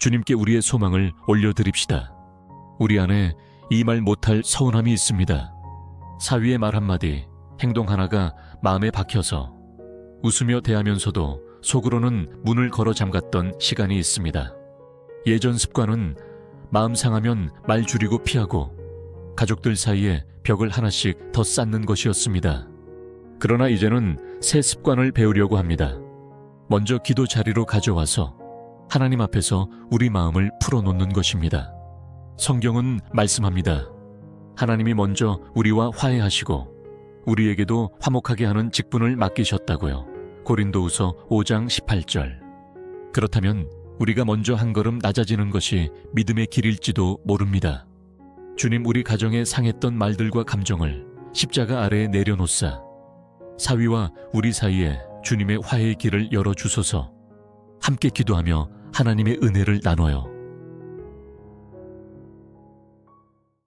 주님께 우리의 소망을 올려드립시다. 우리 안에 이 말 못할 서운함이 있습니다. 사위의 말 한마디, 행동 하나가 마음에 박혀서 웃으며 대하면서도 속으로는 문을 걸어 잠갔던 시간이 있습니다. 예전 습관은 마음 상하면 말 줄이고 피하고 가족들 사이에 벽을 하나씩 더 쌓는 것이었습니다. 그러나 이제는 새 습관을 배우려고 합니다. 먼저 기도 자리로 가져와서 하나님 앞에서 우리 마음을 풀어놓는 것입니다. 성경은 말씀합니다. 하나님이 먼저 우리와 화해하시고 우리에게도 화목하게 하는 직분을 맡기셨다고요. 고린도후서 5장 18절. 그렇다면 우리가 먼저 한 걸음 낮아지는 것이 믿음의 길일지도 모릅니다. 주님 우리 가정에 상했던 말들과 감정을 십자가 아래에 내려놓사 사위와 우리 사이에 주님의 화해의 길을 열어 주소서 함께 기도하며 하나님의 은혜를 나눠요.